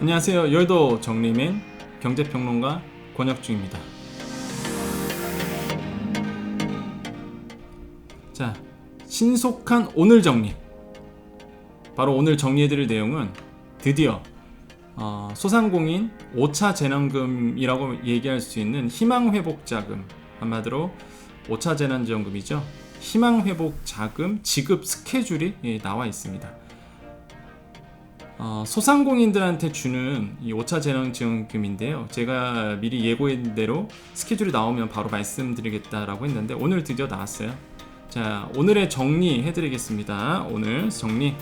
안녕하세요. 열도 정리맨 경제평론가 권혁중입니다. 자, 신속한 오늘 정리. 바로 오늘 정리해드릴 내용은 드디어 어, 소상공인 5차 재난금이라고 얘기할 수 있는 희망회복자금 한마디로 5차 재난지원금이죠. 희망회복자금 지급 스케줄이 예, 나와 있습니다. 어, 소상공인들한테 주는 이 5차 재난지원금인데요. 제가 미리 예고한 대로 스케줄이 나오면 바로 말씀드리겠다라고 했는데 오늘 드디어 나왔어요. 자, 오늘의 정리 해드리겠습니다. 오늘 정리.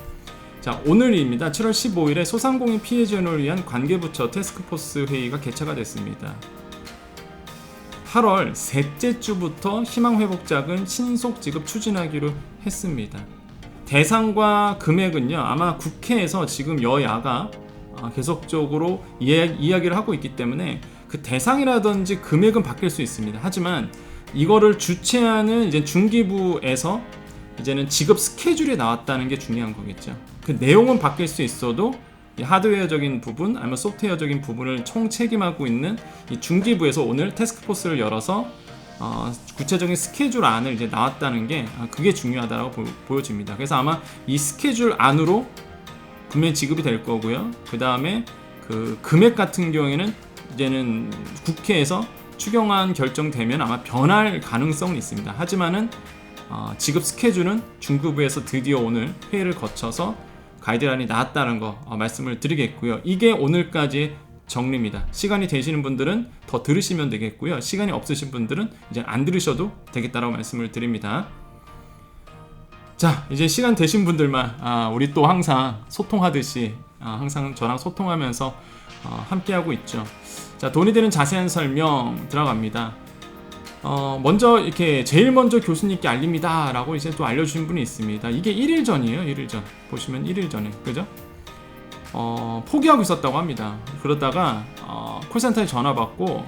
자, 오늘입니다. 7월 15일에 소상공인 피해 지원을 위한 관계부처 테스크포스 회의가 개최가 됐습니다. 8월 셋째 주부터 희망회복자금 신속 지급 추진하기로 했습니다. 대상과 금액은요 아마 국회에서 지금 여야가 아, 계속적으로 이야, 기를 하고 있기 때문에 그 대상이라든지 금액은 바뀔 수 있습니다. 하지만 이거를 주최하는 이제 중기부에서 이제는 지급 스케줄이 나왔다는 게 중요한 거겠죠. 그 내용은 바뀔 수 있어도 하드웨어적인 부분 아니면 소프트웨어적긴 부분을 총 책임하고 있는 이 중기부에서 오늘 테스크포스를 열어서 어, 구체적인 스케줄 안을 이제 나왔다는 게 아, 그게 중요하다고 보, 여집니다 그래서 아마 이 스케줄 안으로 분명히 지급이 될 거고요. 그 다음에 그 금액 같은 경우에는 이제는 국회에서 추경안 결정되면 아마 변할 가능성은 있습니다. 하지만은 어, 지급 스케줄은 중급부에서 드디어 오늘 회의를 거쳐서 가이드라인이 나왔다는 거 어, 말씀을 드리겠고요. 이게 오늘까지 정리입니다. 시간이 되시는 분들은 더 들으시면 되겠고요. 시간이 없으신 분들은 이제 안 들으셔도 되겠다라고 말씀을 드립니다. 자, 이제 시간 되신 분들만 아, 우리 또 항상 소통하듯이 아, 항상 저랑 소통하면서 어, 함께하고 있죠. 자, 돈이 되는 자세한 설명 들어갑니다. 어, 먼저 이렇게 제일 먼저 교수님께 알립니다라고 이제 또 알려주신 분이 있습니다. 이게 1일 전이에요. 1일 전 보시면 1일 전에 그죠? 어, 포기하고 있었다고 합니다. 그러다가 어, 콜센터에 전화 받고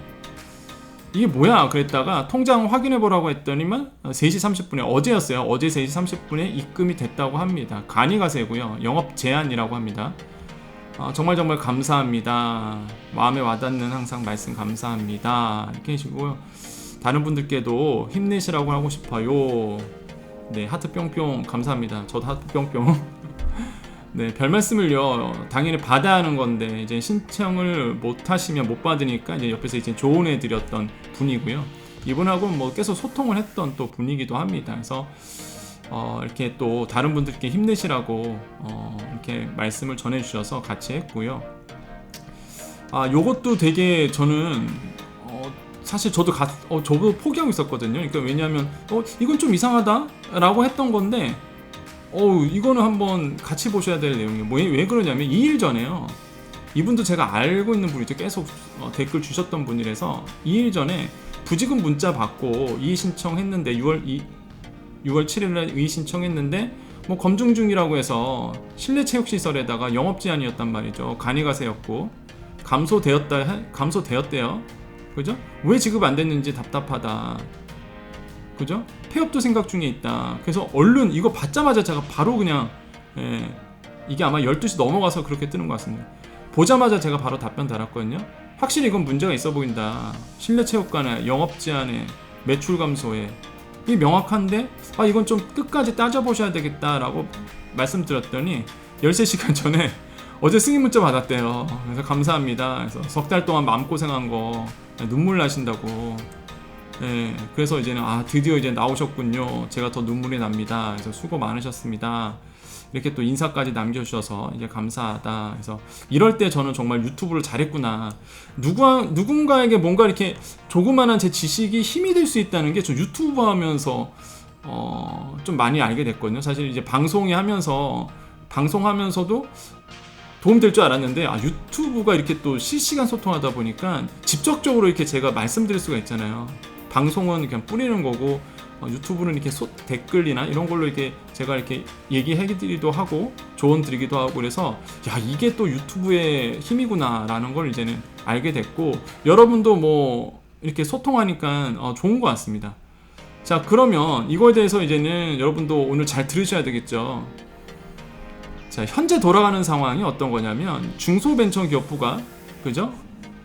이게 뭐야 그랬다가 통장 확인해 보라고 했더니만 3시 30분에 어제였어요. 어제 3시 30분에 입금이 됐다고 합니다. 간이 가세고요. 영업 제한이라고 합니다. 어, 정말 정말 감사합니다. 마음에 와닿는 항상 말씀 감사합니다. 이렇게 해주고요. 다른 분들께도 힘내시라고 하고 싶어요. 네, 하트 뿅뿅 감사합니다. 저도 하트 뿅뿅. 네, 별 말씀을요. 당연히 받아야 하는 건데 이제 신청을 못 하시면 못 받으니까 이제 옆에서 이제 조언해 드렸던 분이고요. 이분하고 뭐 계속 소통을 했던 또 분이기도 합니다. 그래서 어, 이렇게 또 다른 분들께 힘내시라고 어, 이렇게 말씀을 전해 주셔서 같이 했고요. 아, 요것도 되게 저는 어, 사실 저도 가, 어, 저도 포기하고 있었거든요. 그러니까 왜냐하면 어, 이건 좀 이상하다라고 했던 건데 어우 이거는 한번 같이 보셔야 될 내용이에요. 뭐, 왜 그러냐면 2일 전에요. 이분도 제가 알고 있는 분이죠. 계속 어, 댓글 주셨던 분이라서 2일 전에 부지금 문자 받고 이의 신청했는데 6월 2, 6월 7일날 이의 신청했는데 뭐 검증 중이라고 해서 실내 체육 시설에다가 영업 제한이었단 말이죠. 간이가세였고 감소되었다 감소되었대요. 그죠? 왜 지급 안 됐는지 답답하다. 그죠? 폐업도 생각 중에 있다. 그래서 얼른 이거 받자마자 제가 바로 그냥 예, 이게 아마 12시 넘어가서 그렇게 뜨는 것 같습니다. 보자마자 제가 바로 답변 달았거든요. 확실히 이건 문제가 있어 보인다. 실내 체육관에 영업 제한에 매출 감소에 이 명확한데 아 이건 좀 끝까지 따져보셔야 되겠다라고 말씀드렸더니 13시간 전에 어제 승인 문자 받았대요. 그래서 감사합니다. 그래서 석 달 동안 마음고생한 거 눈물 나신다고 네, 그래서 이제는 아 드디어 이제 나오셨군요. 제가 더 눈물이 납니다. 그래서 수고 많으셨습니다. 이렇게 또 인사까지 남겨주셔서 이제 감사하다. 그래서 이럴 때 저는 정말 유튜브를 잘했구나. 누가 누군가에게 뭔가 이렇게 조그만한 제 지식이 힘이 될 수 있다는 게 저 유튜브 하면서 어, 좀 많이 알게 됐거든요. 사실 이제 방송이 하면서 방송하면서도 도움될 줄 알았는데 아 유튜브가 이렇게 또 실시간 소통하다 보니까 직접적으로 이렇게 제가 말씀드릴 수가 있잖아요. 방송은 그냥 뿌리는 거고 어, 유튜브는 이렇게 소, 댓글이나 이런 걸로 이렇게 제가 이렇게 얘기해드리기도 하고 조언 드리기도 하고 그래서 야 이게 또 유튜브의 힘이구나라는 걸 이제는 알게 됐고 여러분도 뭐 이렇게 소통하니까 어, 좋은 것 같습니다. 자 그러면 이거에 대해서 이제는 여러분도 오늘 잘 들으셔야 되겠죠. 자, 현재 돌아가는 상황이 어떤 거냐면 중소벤처기업부가 그죠?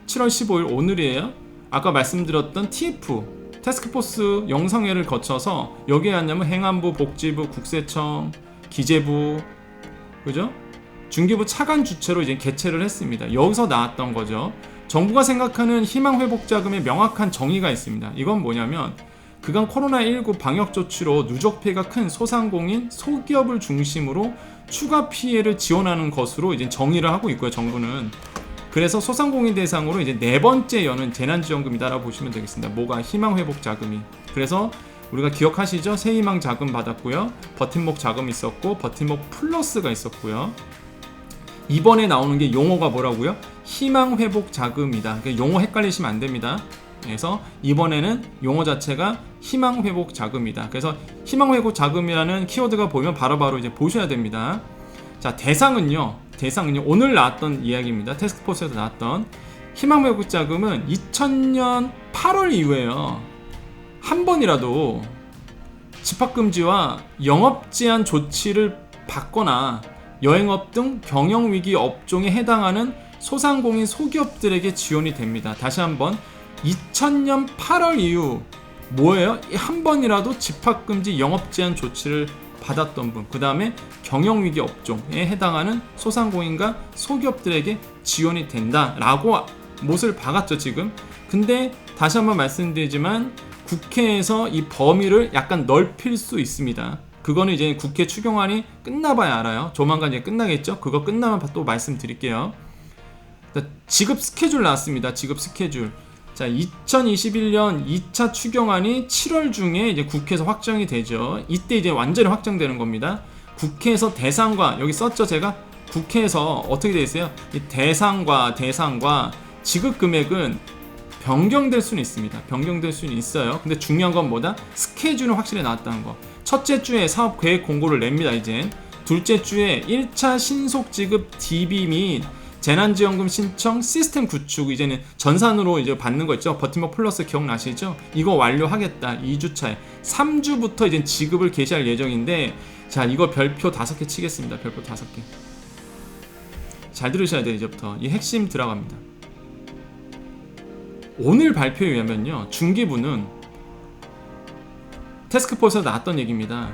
7월 15일 오늘이에요. 아까 말씀드렸던 TF 태스크포스 영상회를 거쳐서 여기에 왔냐면 행안부, 복지부, 국세청, 기재부 그죠? 중기부 차관 주체로 이제 개최를 했습니다. 여기서 나왔던 거죠. 정부가 생각하는 희망 회복 자금의 명확한 정의가 있습니다. 이건 뭐냐면 그간 코로나19 방역 조치로 누적 피해가 큰 소상공인, 소기업을 중심으로 추가 피해를 지원하는 것으로 이제 정의를 하고 있고요. 정부는 그래서 소상공인 대상으로 이제 네 번째 여는 재난지원금이다라고 보시면 되겠습니다. 뭐가 희망 회복 자금이. 그래서 우리가 기억하시죠? 새희망 자금 받았고요. 버팀목 자금 있었고 버팀목 플러스가 있었고요. 이번에 나오는 게 용어가 뭐라고요? 희망 회복 자금이다. 그러니까 용어 헷갈리시면 안 됩니다. 그래서 이번에는 용어 자체가 희망 회복 자금이다. 그래서 희망 회복 자금이라는 키워드가 보면 바로 바로 이제 보셔야 됩니다. 자, 대상은요. 대상은요. 오늘 나왔던 이야기입니다. 테스크포스에서 나왔던 희망 회복 자금은 2000년 8월 이후에요. 한 번이라도 집합 금지와 영업 제한 조치를 받거나 여행업 등 경영 위기 업종에 해당하는 소상공인 소기업들에게 지원이 됩니다. 다시 한번 2000년 8월 이후 뭐예요? 한 번이라도 집합 금지 영업 제한 조치를 받았던 분, 그 다음에 경영 위기 업종에 해당하는 소상공인과 소기업들에게 지원이 된다라고 못을 박았죠 지금. 근데 다시 한번 말씀드리지만 국회에서 이 범위를 약간 넓힐 수 있습니다. 그거는 이제 국회 추경안이 끝나봐야 알아요. 조만간 이제 끝나겠죠? 그거 끝나면 또 말씀드릴게요. 지급 스케줄 나왔습니다. 지급 스케줄. 자, 2021년 2차 추경안이 7월 중에 이제 국회에서 확정이 되죠. 이때 이제 완전히 확정되는 겁니다. 국회에서 대상과 여기 썼죠, 제가 국회에서 어떻게 돼 있어요? 이 대상과 대상과 지급 금액은 변경될 수는 있습니다. 변경될 수는 있어요. 근데 중요한 건 뭐다? 스케줄은 확실히 나왔다는 거. 첫째 주에 사업 계획 공고를 냅니다, 이제. 둘째 주에 1차 신속 지급 DB 및 재난지원금 신청 시스템 구축 이제는 전산으로 이제 받는 거 있죠. 버팀목 플러스 기억나시죠? 이거 완료하겠다. 2주차에 3주부터 이제 지급을 개시할 예정인데 자 이거 별표 5개 치겠습니다. 별표 5개. 잘 들으셔야 돼요 이제부터 이 핵심 들어갑니다. 오늘 발표에 의하면요 중기부는 테스크포스에서 나왔던 얘기입니다.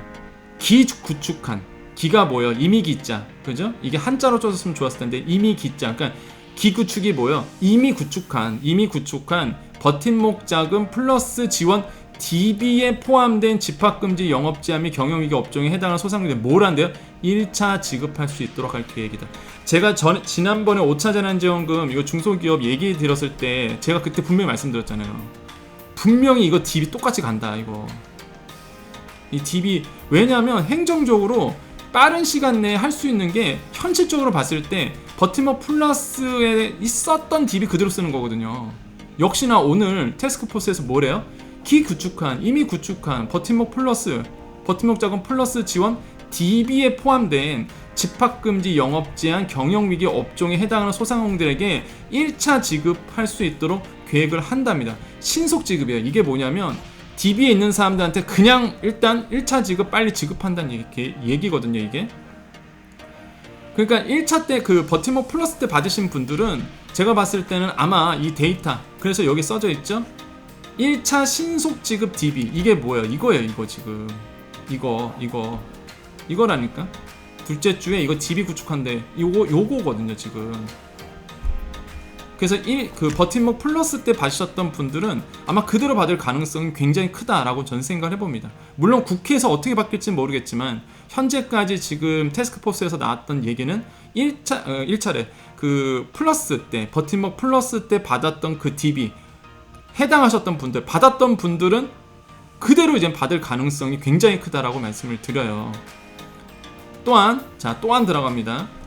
기구축한 기가 뭐요? 이미 기자. 그죠? 이게 한자로 써줬으면 좋았을 텐데 이미 기자. 그러니까 기구축이 뭐요? 이미 구축한 이미 구축한 버팀목 자금 플러스 지원 DB에 포함된 집합금지 영업제한 및 경영위기 업종에 해당하는 소상공인들 뭘 한대요? 1차 지급할 수 있도록 할 계획이다. 제가 전, 지난번에 5차 재난지원금 이거 중소기업 얘기 들었을 때 제가 그때 분명히 말씀드렸잖아요. 분명히 이거 DB 똑같이 간다 이거. 이 DB 왜냐하면 행정적으로 빠른 시간 내에 할 수 있는 게 현실적으로 봤을 때 버티머 플러스에 있었던 DB 그대로 쓰는 거거든요. 역시나 오늘 테스크포스에서 뭐래요? 기 구축한 이미 구축한 버팀목 플러스 버팀목 자금 플러스 지원 DB에 포함된 집합금지 영업 제한 경영위기 업종에 해당하는 소상공들에게 1차 지급할 수 있도록 계획을 한답니다. 신속 지급이에요. 이게 뭐냐면 DB에 있는 사람들한테 그냥 일단 1차 지급 빨리 지급한다는 얘기, 얘기거든요, 이게. 그러니까 1차 때 그 버티머 플러스 때 받으신 분들은 제가 봤을 때는 아마 이 데이터, 그래서 여기 써져 있죠? 1차 신속 지급 DB. 이게 뭐예요? 이거예요, 이거 지금. 이거, 이거. 이거라니까? 둘째 주에 이거 DB 구축한데, 요거, 요거거든요, 지금. 그래서 1, 그 버팀목 플러스 때 받으셨던 분들은 아마 그대로 받을 가능성이 굉장히 크다라고 전 생각을 해봅니다. 물론 국회에서 어떻게 바뀔지 모르겠지만 현재까지 지금 테스크포스에서 나왔던 얘기는 1차, 어, 1차례 그 플러스 때 버팀목 플러스 때 받았던 그 DB 해당하셨던 분들 받았던 분들은 그대로 이제 받을 가능성이 굉장히 크다라고 말씀을 드려요. 또한 자 또한 들어갑니다.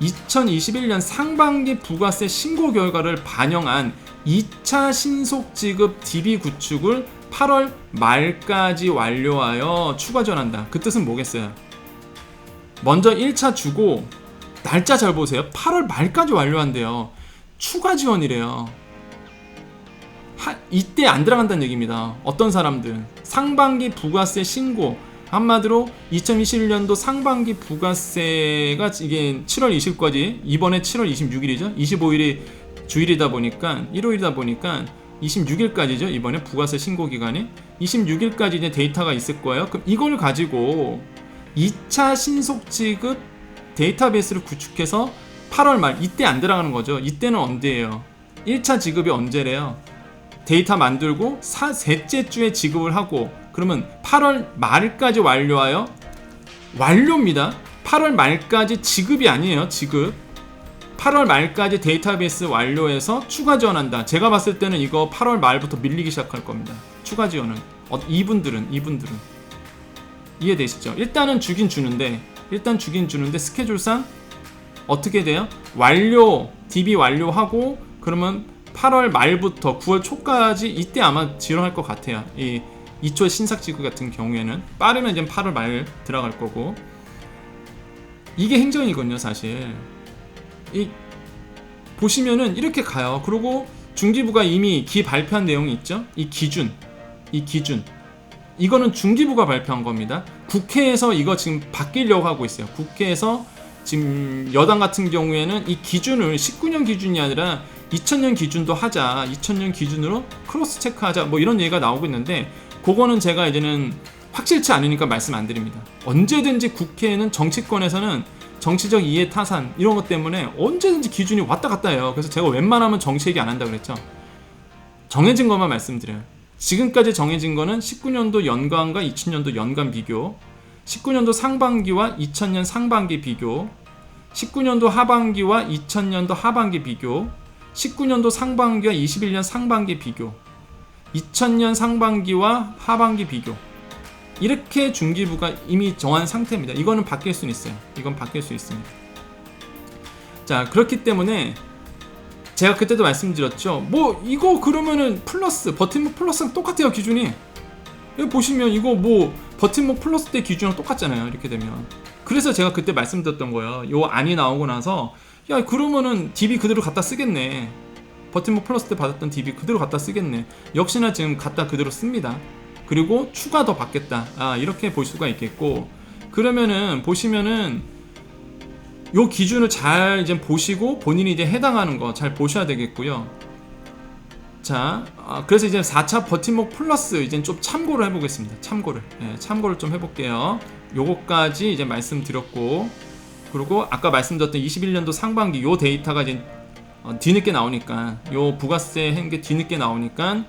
2021년 상반기 부가세 신고 결과를 반영한 2차 신속 지급 DB 구축을 8월 말까지 완료하여 추가 지원한다. 그 뜻은 뭐겠어요? 먼저 1차 주고 날짜 잘 보세요. 8월 말까지 완료한대요. 추가 지원이래요. 하, 이때 안 들어간다는 얘기입니다. 어떤 사람들 상반기 부가세 신고 한마디로 2021년도 상반기 부가세가 이게 7월 20일까지 이번에 7월 26일이죠. 25일이 주일이다 보니까 일요일이다 보니까 26일까지죠. 이번에 부가세 신고 기간이 26일까지 이제 데이터가 있을 거예요. 그럼 이걸 가지고 2차 신속 지급 데이터베이스를 구축해서 8월 말 이때 안 들어가는 거죠. 이때는 언제예요? 1차 지급이 언제래요? 데이터 만들고 사, 셋째 주에 지급을 하고 그러면 8월 말까지 완료하여 완료입니다. 8월 말까지 지급이 아니에요. 지급. 8월 말까지 데이터베이스 완료해서 추가 지원한다. 제가 봤을 때는 이거 8월 말부터 밀리기 시작할 겁니다. 추가 지원은 어, 이분들은 이분들은 이해되시죠? 일단은 주긴 주는데 일단 주긴 주는데 스케줄상 어떻게 돼요? 완료 DB 완료하고 그러면 8월 말부터 9월 초까지 이때 아마 지원할 것 같아요. 이 2초 신삭지구 같은 경우에는 빠르면 이제 8월 말 들어갈 거고 이게 행정이거든요, 사실. 이 보시면은 이렇게 가요. 그리고 중기부가 이미 기 발표한 내용이 있죠. 이 기준, 이 기준. 이거는 중기부가 발표한 겁니다. 국회에서 이거 지금 바뀌려고 하고 있어요. 국회에서 지금 여당 같은 경우에는 이 기준을 19년 기준이 아니라 2000년 기준도 하자. 2000년 기준으로 크로스 체크하자. 뭐 이런 얘기가 나오고 있는데 그거는 제가 이제는 확실치 않으니까 말씀 안 드립니다. 언제든지 국회에는 정치권에서는 정치적 이해 타산 이런 것 때문에 언제든지 기준이 왔다 갔다 해요. 그래서 제가 웬만하면 정치 얘기 안 한다고 그랬죠. 정해진 것만 말씀드려요. 지금까지 정해진 거는 19년도 연간과 2000년도 연간 비교, 19년도 상반기와 2000년 상반기 비교, 19년도 하반기와 2000년도 하반기 비교, 19년도 상반기와 21년 상반기 비교, 2000년 상반기와 하반기 비교. 이렇게 중기부가 이미 정한 상태입니다. 이거는 바뀔 수는 있어요. 이건 바뀔 수 있습니다. 자, 그렇기 때문에 제가 그때도 말씀드렸죠. 뭐 이거 그러면은 플러스 버팀목 플러스랑 똑같아요 기준이. 여기 보시면 이거 뭐 버팀목 플러스 때 기준이랑 똑같잖아요. 이렇게 되면. 그래서 제가 그때 말씀드렸던 거예요. 요 안이 나오고 나서 야 그러면은 DB 그대로 갖다 쓰겠네. 버팀목 플러스 때 받았던 DB 그대로 갖다 쓰겠네. 역시나 지금 갖다 그대로 씁니다. 그리고 추가 더 받겠다. 아 이렇게 볼 수가 있겠고 그러면은 보시면은 요 기준을 잘 이제 보시고 본인이 이제 해당하는 거 잘 보셔야 되겠고요. 자, 아, 그래서 이제 4차 버팀목 플러스 이제 좀 참고를 해보겠습니다. 참고를, 예, 참고를 좀 해볼게요. 요거까지 이제 말씀드렸고, 그리고 아까 말씀드렸던 21년도 상반기 요 데이터가 이제 어, 뒤늦게 나오니까 요 부가세 한게 뒤늦게 나오니까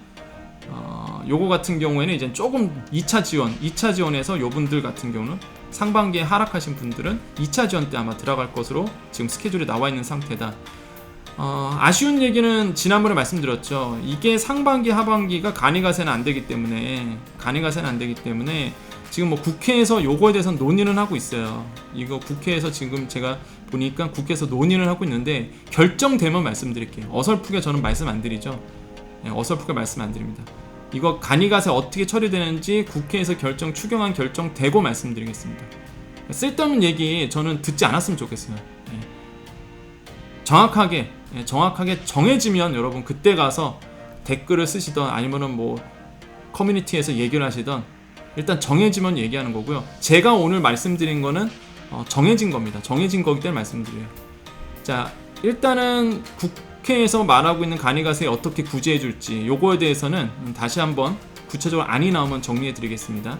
어, 요거 같은 경우에는 이제 조금 2차 지원, 2차 지원에서 요 분들 같은 경우는 상반기에 하락하신 분들은 2차 지원 때 아마 들어갈 것으로 지금 스케줄이 나와 있는 상태다. 어, 아쉬운 얘기는 지난번에 말씀드렸죠. 이게 상반기, 하반기가 간이가세는 안 되기 때문에 간이가세는 안 되기 때문에 지금 뭐 국회에서 요거에 대해서 논의는 하고 있어요. 이거 국회에서 지금 제가 보니까 국회에서 논의를 하고 있는데 결정되면 말씀드릴게요. 어설프게 저는 말씀 안 드리죠. 네, 어설프게 말씀 안 드립니다. 이거 간이가세 어떻게 처리되는지 국회에서 결정 추경안 결정되고 말씀드리겠습니다. 쓸데없는 얘기 저는 듣지 않았으면 좋겠어요. 예. 정확하게 예, 정확하게 정해지면 여러분 그때 가서 댓글을 쓰시던 아니면은 뭐 커뮤니티에서 얘기를 하시던 일단 정해지면 얘기하는 거고요. 제가 오늘 말씀드린 거는 어, 정해진 겁니다. 정해진 거기 때문에 말씀드려요. 자 일단은 국회에서 말하고 있는 간이가세 어떻게 구제해 줄지 요거에 대해서는 다시 한번 구체적으로 안이 나오면 정리해 드리겠습니다.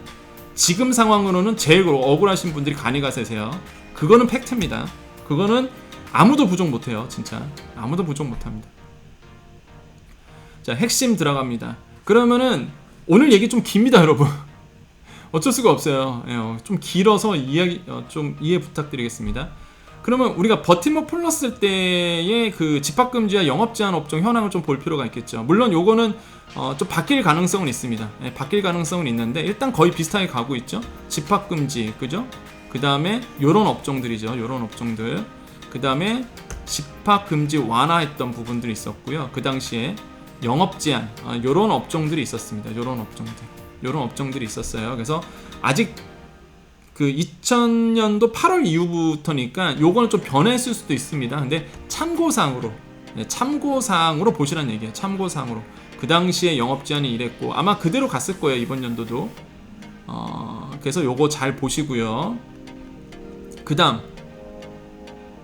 지금 상황으로는 제일 억울하신 분들이 간이가세세요. 그거는 팩트입니다. 그거는 아무도 부족 못해요, 진짜. 아무도 부족 못합니다. 자, 핵심 들어갑니다. 그러면은 오늘 얘기 좀 깁니다, 여러분. 어쩔 수가 없어요. 예, 어, 좀 길어서 이야기 어, 좀 이해 부탁드리겠습니다. 그러면 우리가 버팀목 플러스 때의 그 집합 금지와 영업 제한 업종 현황을 좀 볼 필요가 있겠죠. 물론 요거는 어, 좀 바뀔 가능성은 있습니다. 예, 바뀔 가능성은 있는데 일단 거의 비슷하게 가고 있죠. 집합 금지, 그죠? 그 다음에 요런 업종들이죠. 요런 업종들. 그 다음에 집합 금지 완화했던 부분들이 있었고요. 그 당시에 영업 제한, 아, 요런 업종들이 있었습니다. 요런 업종들. 요런 업종들이 있었어요. 그래서 아직 그 2000년도 8월 이후부터니까 요거는 좀 변했을 수도 있습니다. 근데 참고사항으로 네, 참고사항으로 보시라는 얘기예요. 참고사항으로 그 당시에 영업 제한이 이랬고 아마 그대로 갔을 거예요 이번 연도도. 어, 그래서 요거 잘 보시고요. 그다음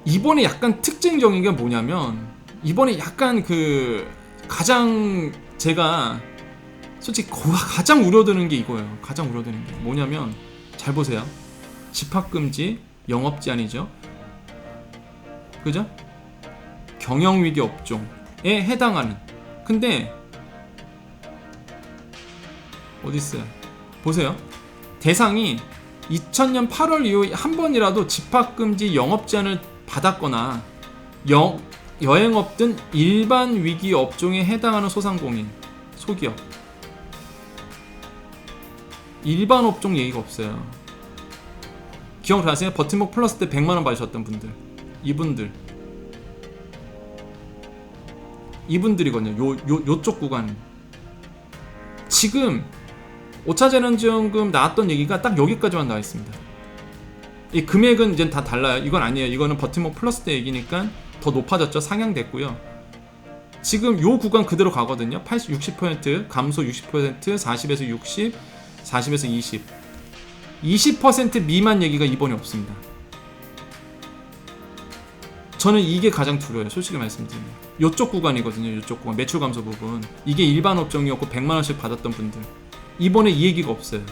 이번에 약간 특징적인 게 뭐냐면 이번에 약간 그 가장 제가 솔직히 거- 가장 우려되는 게 이거예요. 가장 우려되는 게 뭐냐면 잘 보세요. 집합 금지, 영업 제한이죠. 그죠? 경영 위기 업종에 해당하는. 근데 어디 있어요? 보세요. 대상이 2000년 8월 이후 한 번이라도 집합 금지 영업 제한을 받았거나 여, 여행업 등 일반 위기 업종에 해당하는 소상공인, 소기업. 일반 업종 얘기가 없어요. 기억나세요? 버팀목 플러스 때 100만 원 받으셨던 분들. 이분들. 이분들이거든요. 요, 요, 요쪽 구간. 지금 5차 재난지원금 나왔던 얘기가 딱 여기까지만 나와 있습니다. 이 금액은 이제 다 달라요. 이건 아니에요. 이거는 버팀목 플러스 때 얘기니까 더 높아졌죠. 상향됐고요. 지금 요 구간 그대로 가거든요. 80, 60% 감소 60%, 40에서 60, 40에서 20. 20% 미만 얘기가 이번에 없습니다. 저는 이게 가장 두려워요. 솔직히 말씀드리면. 요쪽 구간이거든요. 요쪽 구간. 매출 감소 부분. 이게 일반 업종이었고 100만 원씩 받았던 분들. 이번에 이 얘기가 없어요.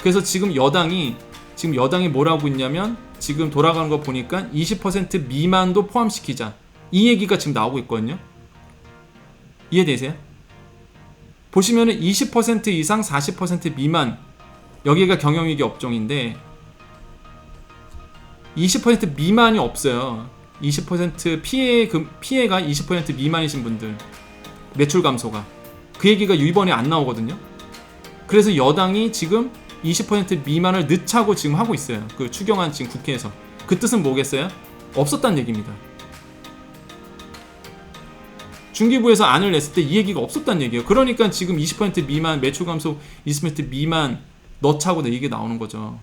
그래서 지금 여당이 지금 여당이 뭐라고 있냐면 지금 돌아가는 거 보니까 20% 미만도 포함시키자. 이 얘기가 지금 나오고 있거든요. 이해되세요? 보시면은 20% 이상 40% 미만 여기가 경영위기 업종인데 20% 미만이 없어요. 20% 피해 그 피해가 20% 미만이신 분들 매출 감소가 그 얘기가 이번에 안 나오거든요. 그래서 여당이 지금 20% 미만을 늦차고 지금 하고 있어요. 그 추경안 지금 국회에서 그 뜻은 뭐겠어요? 없었다는 얘기입니다. 중기부에서 안을 냈을 때 이 얘기가 없었다는 얘기예요. 그러니까 지금 20% 미만 매출 감소 20% 미만 넣자고 얘기가 나오는 거죠.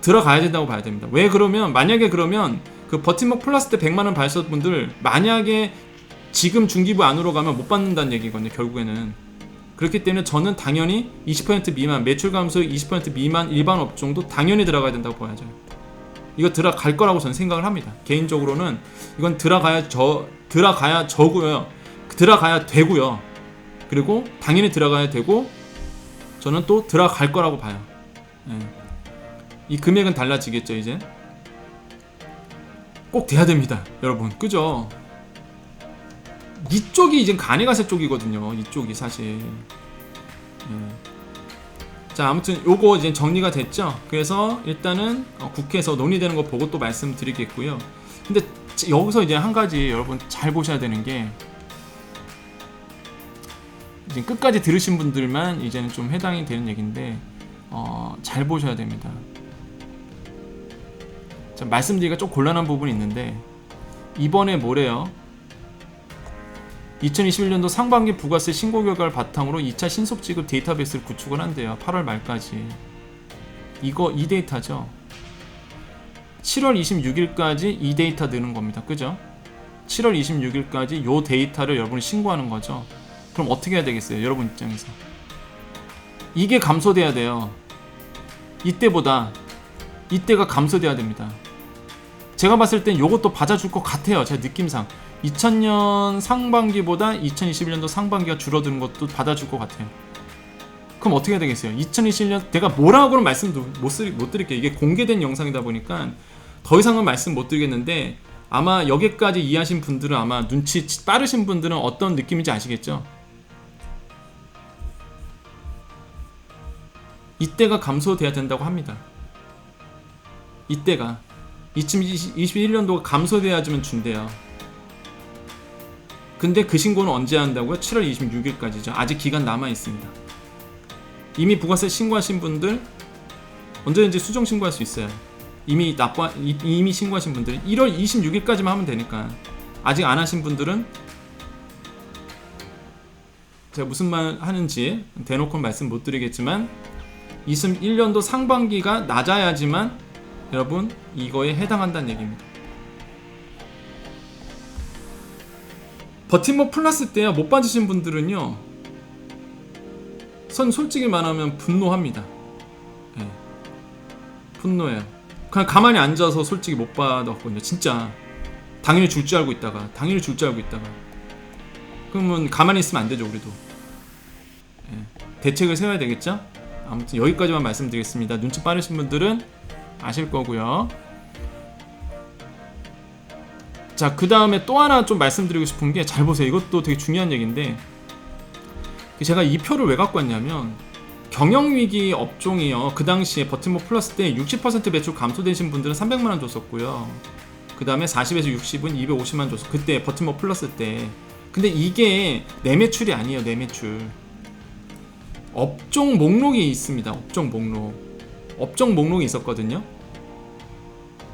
들어가야 된다고 봐야 됩니다. 왜 그러면 만약에 그러면 그 버팀목 플러스 때 100만 원 발송 분들 만약에 지금 중기부 안으로 가면 못 받는다는 얘기거든요. 결국에는 그렇기 때문에 저는 당연히 20% 미만 매출 감소 20% 미만 일반 업종도 당연히 들어가야 된다고 봐야죠. 이거 들어갈 거라고 저는 생각을 합니다. 개인적으로는 이건 들어가야 저 들어가야 저고요. 들어가야 되고요. 그리고 당연히 들어가야 되고 저는 또 들어갈 거라고 봐요. 예. 이 금액은 달라지겠죠 이제. 꼭 돼야 됩니다, 여러분. 그죠? 이쪽이 이제 간이가세 쪽이거든요. 이쪽이 사실. 예. 자 아무튼 요거 이제 정리가 됐죠. 그래서 일단은 어, 국회에서 논의되는 거 보고 또 말씀드리겠고요. 근데 지- 여기서 이제 한 가지 여러분 잘 보셔야 되는 게 이제 끝까지 들으신 분들만 이제는 좀 해당이 되는 얘기인데 어, 잘 보셔야 됩니다. 자, 말씀드리기가 좀 곤란한 부분이 있는데 이번에 뭐래요? 2021년도 상반기 부가세 신고 결과를 바탕으로 2차 신속 지급 데이터베이스를 구축을 한대요. 8월 말까지. 이거 이 데이터죠. 7월 26일까지 이 데이터 넣는 겁니다. 그죠? 7월 26일까지 요 데이터를 여러분이 신고하는 거죠. 그럼 어떻게 해야 되겠어요? 여러분 입장에서. 이게 감소돼야 돼요. 이때보다 이때가 감소돼야 됩니다. 제가 봤을 땐 요것도 받아줄 것 같아요. 제 느낌상. 2000년 상반기보다 2021년도 상반기가 줄어드는 것도 받아줄 것 같아요. 그럼 어떻게 해야 되겠어요? 2021년 내가 뭐라고는 말씀 못, 쓰, 못 드릴게요. 이게 공개된 영상이다 보니까 더 이상은 말씀 못 드리겠는데 아마 여기까지 이해하신 분들은 아마 눈치 빠르신 분들은 어떤 느낌인지 아시겠죠? 이때가 감소돼야 된다고 합니다. 이때가 2021년도가 감소돼야지만 준대요. 근데 그 신고는 언제 한다고요? 7월 26일까지죠. 아직 기간 남아 있습니다. 이미 부가세 신고하신 분들 언제든지 수정 신고할 수 있어요. 이미 납부 이- 이미 신고하신 분들은 1월 26일까지만 하면 되니까 아직 안 하신 분들은 제가 무슨 말 하는지 대놓고 말씀 못 드리겠지만 21년도 상반기가 낮아야지만 여러분 이거에 해당한다는 얘기입니다. 버팀목 플러스 때요 못 받으신 분들은요 선 솔직히 말하면 분노합니다. 분노해요. 그냥 가만히 앉아서 솔직히 못 받았거든요. 진짜 당연히 줄 줄 알고 있다가 당연히 줄 줄 알고 있다가 그러면 가만히 있으면 안 되죠 우리도. 예, 대책을 세워야 되겠죠? 아무튼 여기까지만 말씀드리겠습니다. 눈치 빠르신 분들은 아실 거고요. 자, 그 다음에 또 하나 좀 말씀드리고 싶은 게 잘 보세요. 이것도 되게 중요한 얘기인데 제가 이 표를 왜 갖고 왔냐면 경영위기 업종이요. 그 당시에 버팀목 플러스 때 60% 매출 감소되신 분들은 300만 원 줬었고요. 그 다음에 40에서 60은 250만 원 줬어. 그때 버팀목 플러스 때. 근데 이게 내 매출이 아니에요. 내 매출. 업종 목록이 있습니다. 업종 목록. 업종 목록이 있었거든요.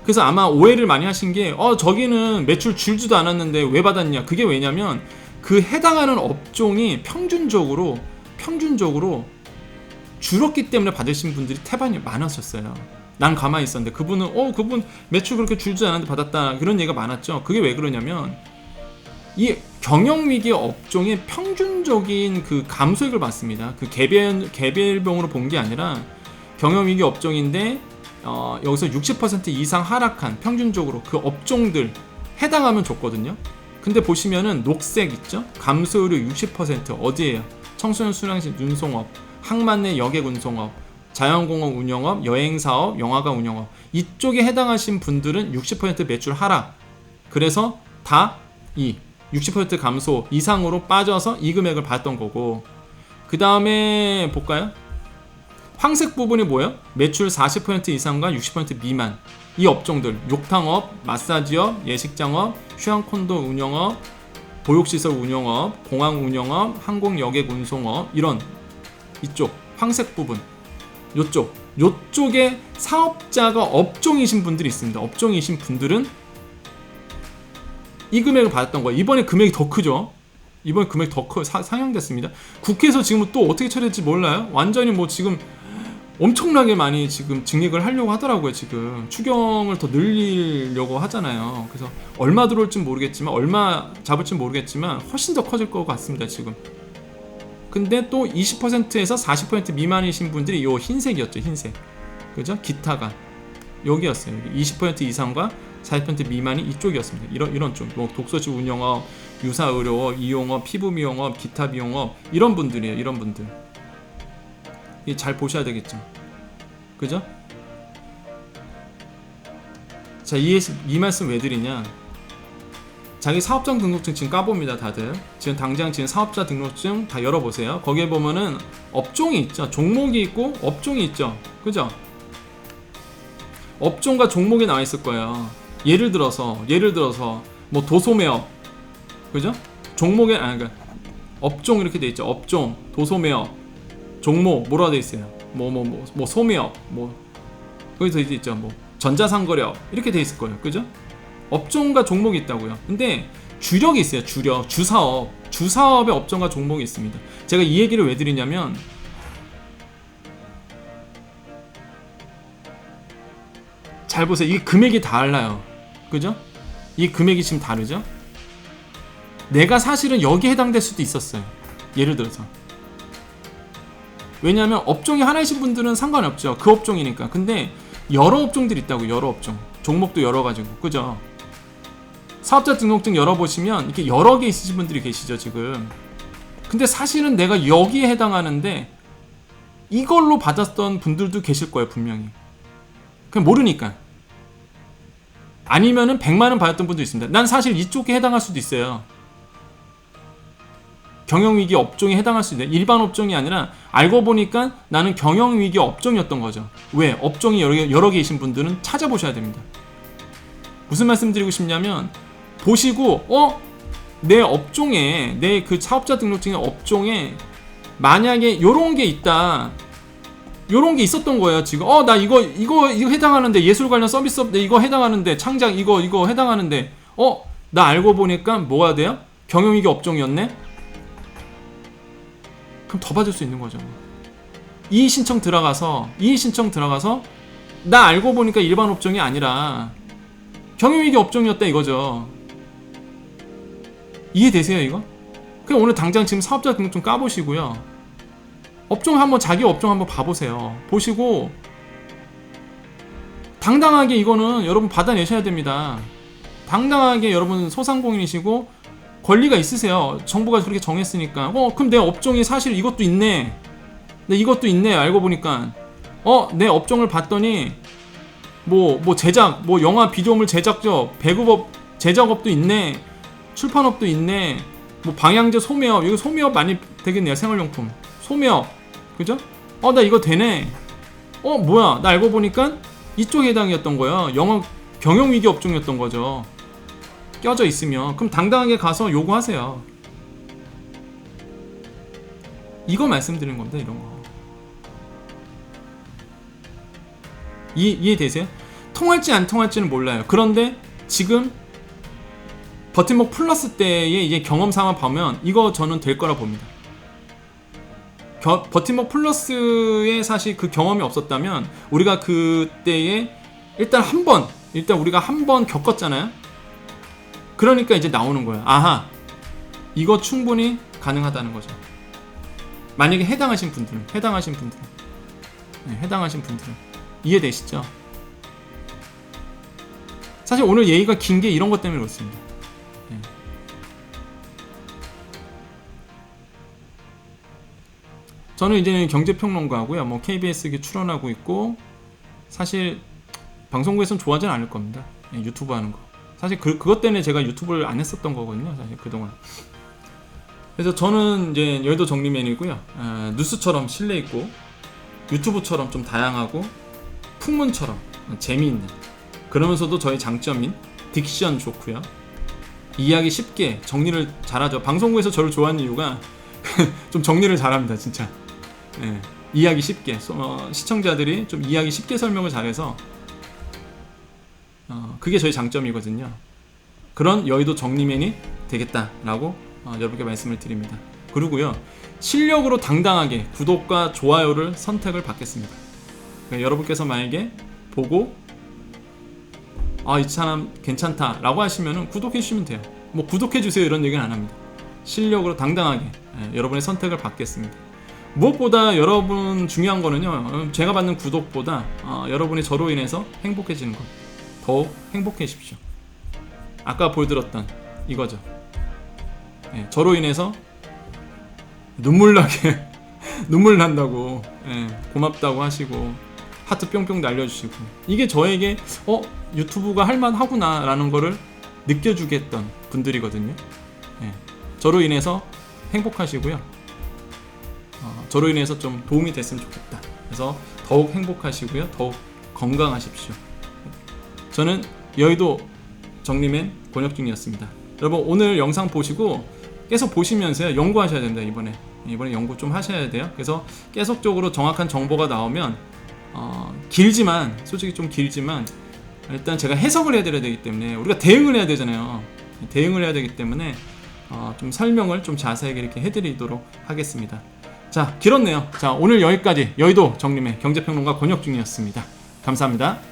그래서 아마 오해를 많이 하신 게, 어, 저기는 매출 줄지도 않았는데 왜 받았냐? 그게 왜냐면 그 해당하는 업종이 평균적으로, 평균적으로 줄었기 때문에 받으신 분들이 태반이 많았었어요. 난 가만히 있었는데 그분은, 어, 그분 매출 그렇게 줄지 않았는데 받았다. 그런 얘기가 많았죠. 그게 왜 그러냐면 이 경영 위기 업종의 평균적인 그 감소액을 받습니다. 그 개별, 개별병으로 본 게 아니라 경영 위기 업종인데 어, 여기서 60% 이상 하락한 평균적으로 그 업종들 해당하면 좋거든요. 근데 보시면은 녹색 있죠? 감소율이 60% 어디에요? 청소년 수량식 운송업, 항만내 여객 운송업, 자연공업 운영업, 여행사업, 영화관 운영업 이쪽에 해당하신 분들은 60% 매출 하락. 그래서 다 이 60% 감소 이상으로 빠져서 이 금액을 받았던 거고 그 다음에 볼까요? 황색 부분이 뭐예요? 매출 40% 이상과 60% 미만 이 업종들 욕탕업, 마사지업, 예식장업, 휴양콘도 운영업, 보육시설 운영업, 공항 운영업, 항공 여객 운송업 이런 이쪽 황색 부분 요쪽 요쪽에 사업자가 업종이신 분들이 있습니다. 업종이신 분들은 이 금액을 받았던 거예요. 이번에 금액이 더 크죠. 이번에 금액 더 커, 사, 상향됐습니다. 국회에서 지금 또 어떻게 처리할지 몰라요. 완전히 뭐 지금 엄청나게 많이 지금 증액을 하려고 하더라고요. 지금 추경을 더 늘리려고 하잖아요. 그래서 얼마 들어올지 모르겠지만 얼마 잡을지 모르겠지만 훨씬 더 커질 것 같습니다. 지금. 근데 또 20%에서 40% 미만이신 분들이 요 흰색이었죠. 흰색. 그죠? 기타가 여기였어요. 여기 20% 이상과 40% 미만이 이쪽이었습니다. 이런 이런 쪽, 뭐 독서실 운영업, 유사 의료업, 이용업, 피부 미용업, 기타 미용업 이런 분들이에요. 이런 분들. 이잘 보셔야 되겠죠. 그죠? 자, 이, 이 말씀 왜 드리냐? 자기 사업장 등록증 지금 까봅니다, 다들. 지금 당장 지금 사업자 등록증 다 열어보세요. 거기에 보면은 업종이 있죠. 종목이 있고 업종이 있죠. 그죠? 업종과 종목이 나와 있을 거예요. 예를 들어서, 예를 들어서, 뭐 도소매업. 그죠? 종목에, 아, 그러니까 업종 이렇게 돼 있죠. 업종, 도소매업. 종목 뭐라 돼 있어요? 뭐 뭐 뭐 뭐 소매업 뭐 거기서 이제 있죠 뭐 전자상거래업 이렇게 돼 있을 거예요 그죠? 업종과 종목이 있다고요 근데 주력이 있어요 주력 주사업 주사업의 업종과 종목이 있습니다 제가 이 얘기를 왜 드리냐면 잘 보세요 이 금액이 달라요 그죠? 이 금액이 지금 다르죠? 내가 사실은 여기에 해당될 수도 있었어요 예를 들어서 왜냐하면 업종이 하나이신 분들은 상관없죠. 그 업종이니까. 근데 여러 업종들이 있다고 여러 업종. 종목도 여러 가지고. 그죠? 사업자 등록증 열어보시면 이렇게 여러 개 있으신 분들이 계시죠, 지금. 근데 사실은 내가 여기에 해당하는데 이걸로 받았던 분들도 계실 거예요, 분명히. 그냥 모르니까. 아니면은 100만 원 받았던 분도 있습니다. 난 사실 이쪽에 해당할 수도 있어요. 경영위기 업종에 해당할 수 있는 일반 업종이 아니라 알고 보니까 나는 경영위기 업종이었던 거죠. 왜? 업종이 여러 개, 여러 개이신 분들은 찾아보셔야 됩니다. 무슨 말씀 드리고 싶냐면 보시고 어? 내 업종에 내 그 사업자 등록증의 업종에 만약에 요런 게 있다. 요런 게 있었던 거예요, 지금. 어, 나 이거 이거 이거 해당하는데 예술 관련 서비스업 내 이거 해당하는데 창작 이거 이거 해당하는데 어? 나 알고 보니까 뭐가 돼요? 경영위기 업종이었네. 그럼 더 받을 수 있는 거죠. 이의 신청 들어가서 이의 신청 들어가서 나 알고 보니까 일반 업종이 아니라 경영위기 업종이었다 이거죠. 이해되세요 이거? 그냥 오늘 당장 지금 사업자 등록증 까보시고요. 업종 한번 자기 업종 한번 봐보세요. 보시고 당당하게 이거는 여러분 받아내셔야 됩니다. 당당하게 여러분 소상공인이시고 권리가 있으세요. 정부가 그렇게 정했으니까. 어, 그럼 내 업종이 사실 이것도 있네. 네, 이것도 있네. 알고 보니까. 어, 내 업종을 봤더니 뭐, 뭐 제작, 뭐 영화 비디오물 제작업, 배급업, 제작업도 있네. 출판업도 있네. 뭐 방향제 소매업, 이거 소매업 많이 되겠네요. 생활용품. 소매업. 그죠? 어, 나 이거 되네. 어, 뭐야. 나 알고 보니까 이쪽 해당이었던 거야. 영업 경영 위기 업종이었던 거죠. 껴져 있으면 그럼 당당하게 가서 요구하세요. 이거 말씀드리는 겁니다. 이런 거. 이, 이해되세요? 통할지 안 통할지는 몰라요. 그런데 지금 버팀목 플러스 때의 이제 경험상을 보면 이거 저는 될 거라 봅니다. 겨, 버팀목 플러스에 사실 그 경험이 없었다면 우리가 그때에 일단 한 번 일단 우리가 한 번 겪었잖아요. 그러니까 이제 나오는 거예요. 아하 이거 충분히 가능하다는 거죠. 만약에 해당하신 분들은 해당하신 분들은 네, 해당하신 분들은 이해되시죠? 사실 오늘 얘기가 긴 게 이런 것 때문에 그렇습니다. 저는 이제는 경제평론가고요. 뭐 KBS에 출연하고 있고 사실 방송국에서는 좋아하진 않을 겁니다. 예, 유튜브 하는 거. 사실 그, 그것 때문에 제가 유튜브를 안 했었던 거거든요. 사실 그동안. 그래서 저는 이제 여의도 정리맨이고요. 아, 뉴스처럼 실내 있고 유튜브처럼 좀 다양하고 풍문처럼 재미있는 그러면서도 저희 장점인 딕션 좋고요. 이야기 쉽게 정리를 잘하죠. 방송국에서 저를 좋아하는 이유가 좀 정리를 잘합니다, 진짜. 예, 이야기 쉽게 어, 시청자들이 좀 이야기 쉽게 설명을 잘해서 어, 그게 저희 장점이거든요. 그런 여의도 정리맨이 되겠다라고 어, 여러분께 말씀을 드립니다. 그리고요 실력으로 당당하게 구독과 좋아요를 선택을 받겠습니다. 그러니까 여러분께서 만약에 보고 아 이 사람 괜찮다라고 하시면은 구독해 주시면 돼요. 뭐 구독해 주세요 이런 얘기는 안 합니다. 실력으로 당당하게 예, 여러분의 선택을 받겠습니다. 무엇보다 여러분 중요한 거는요 어, 제가 받는 구독보다 어, 여러분이 저로 인해서 행복해지는 것 더욱 행복해지십시오. 아까 보여드렸던 이거죠. 예, 저로 인해서 눈물 나게 눈물 난다고 예, 고맙다고 하시고 하트 뿅뿅 날려주시고 이게 저에게 어 유튜브가 할만하구나라는 거를 느껴주게 했던 분들이거든요. 예, 저로 인해서 행복하시고요. 어, 저로 인해서 좀 도움이 됐으면 좋겠다. 그래서 더욱 행복하시고요. 더욱 건강하십시오. 저는 여의도 정리맨 권혁중이었습니다. 여러분 오늘 영상 보시고 계속 보시면서요 연구하셔야 된다 이번에 이번에 연구 좀 하셔야 돼요. 그래서 계속적으로 정확한 정보가 나오면 어, 길지만 솔직히 좀 길지만 일단 제가 해석을 해드려야 되기 때문에 우리가 대응을 해야 되잖아요. 대응을 해야 되기 때문에 어, 좀 설명을 좀 자세하게 이렇게 해드리도록 하겠습니다. 자 길었네요. 자 오늘 여기까지 여의도 정림의 경제평론가 권혁중이었습니다. 감사합니다.